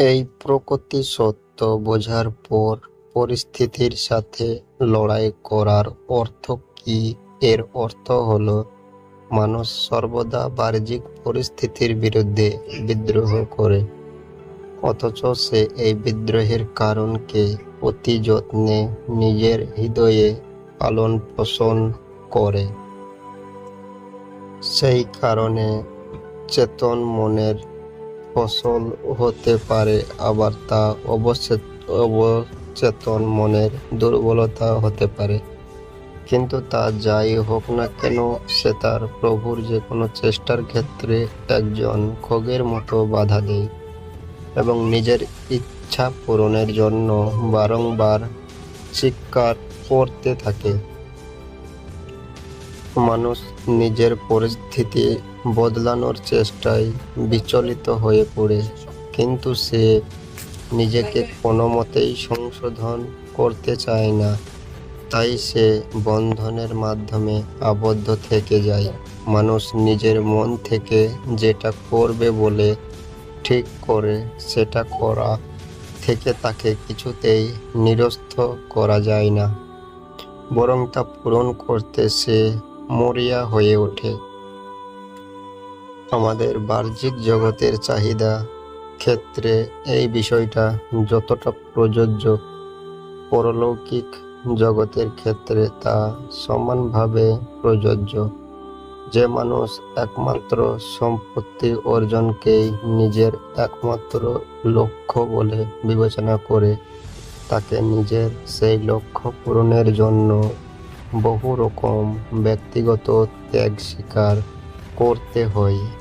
এই প্রকৃতি সত্য বোঝার পর পরিস্থিতির সাথে লড়াই করার অর্থ কি? এর অর্থ হল, মানুষ সর্বদা বাহ্যিক পরিস্থিতির বিরুদ্ধে বিদ্রোহ করে, অথচ সে এই বিদ্রোহের কারণকে অতি যত্নে নিজের হৃদয়ে পালন পোষণ করে। সেই কারণে চেতন মনের ফসল হতে পারে, আবার তা অবচেত অবচেতন মনের দুর্বলতা হতে পারে। কিন্তু তা যাই হোক না কেন, সে তার প্রভুর যে কোনো চেষ্টার ক্ষেত্রে একজন খগের মতো বাধা দেয় এবং নিজের ইচ্ছা পূরণের জন্য বারংবার চিৎকার করতে থাকে। মানুষ নিজের পরিস্থিতি বদলানোর চেষ্টায় বিচলিত হয়ে পড়ে। কিন্তু সে নিজেকে কোনো মতেই সংশোধন করতে চায় না। তাই সে বন্ধনের মাধ্যমে আবদ্ধ থেকে যায়। মানুষ নিজের মন থেকে যেটা করবে বলে ঠিক করে সেটা করা থেকে তাকে কিছুতেই নিরস্ত করা যায় না। বরং তা পূরণ করতে সে মরিয়া হয়ে ওঠে। আমাদের বাহ্যিক জগতের চাহিদা ক্ষেত্রে এই বিষয়টা যতটা প্রযোজ্য, পরলৌকিক জগতের ক্ষেত্রে তা সমানভাবে প্রযোজ্য। যে মানুষ একমাত্র সম্পত্তি অর্জনকেই নিজের একমাত্র লক্ষ্য বলে বিবেচনা করে, তাকে নিজের সেই লক্ষ্য পূরণের জন্য বহু রকম ব্যক্তিগত ত্যাগ স্বীকার করতে হয়।